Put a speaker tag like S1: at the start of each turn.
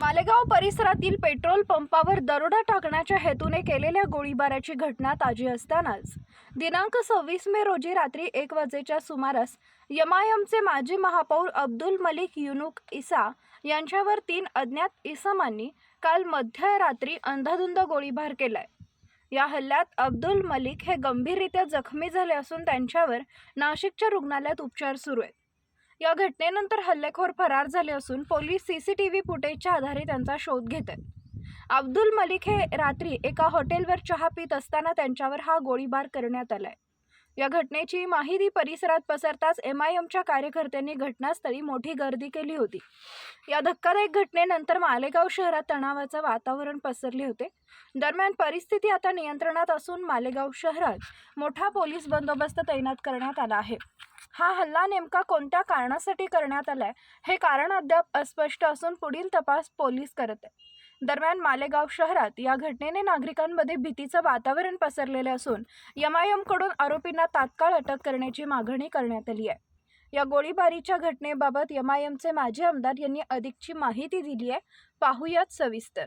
S1: मालेगाव परिसरातील पेट्रोल पंपावर दरोडा टाकण्याच्या हेतूने केलेल्या गोळीबाराची घटना ताजी असतानाच. दिनांक सव्वीस मे रोजी रात्री एक वाजेच्या सुमारास यमायमचे माजी महापौर अब्दुल मलिक युनुक इसा यांच्यावर तीन अज्ञात इसमांनी काल मध्यरात्री अंधाधुंद गोळीबार केलाय. या हल्ल्यात अब्दुल मलिक हे गंभीररित्या जखमी झाले असून त्यांच्यावर नाशिकच्या रुग्णालयात उपचार सुरू आहेत. या घटनेनंतर हल्लेखोर फरार झाले असून police C C T V फुटेजच्या आधारे त्यांचा शोध घेत आहेत अब्दुल मलिक हे रात्री एका हॉटेलवर चहा पित असताना त्यांच्यावर हा गोळीबार करण्यात आलाय. या घटनेची माहिती परिसरात पसरताच एम आय एमच्या कार्यकर्त्यांनी घटनास्थळी मोठी गर्दी केली होती. या धक्कादायक घटनेनंतर मालेगाव शहरात तणावाचं वातावरण पसरले होते. दरम्यान परिस्थिती आता नियंत्रणात असून मालेगाव शहरात मोठा पोलीस बंदोबस्त तैनात करण्यात आला आहे. हा हल्ला नेमका कोणत्या कारणासाठी करण्यात आलाय हे कारण अद्याप अस्पष्ट असून पुढील तपास पोलीस करत आहे दरम्यान मालेगाव शहरात या घटनेने नागरिकांमध्ये भीतीचं वातावरण पसरलेले असून कडून आरोपींना तात्काळ अटक करण्याची मागणी करण्यात आली आहे. या गोळीबारीच्या घटनेबाबत एमआयएमचे माजी आमदार यांनी अधिकची माहिती दिली आहे. पाहुयात सविस्तर.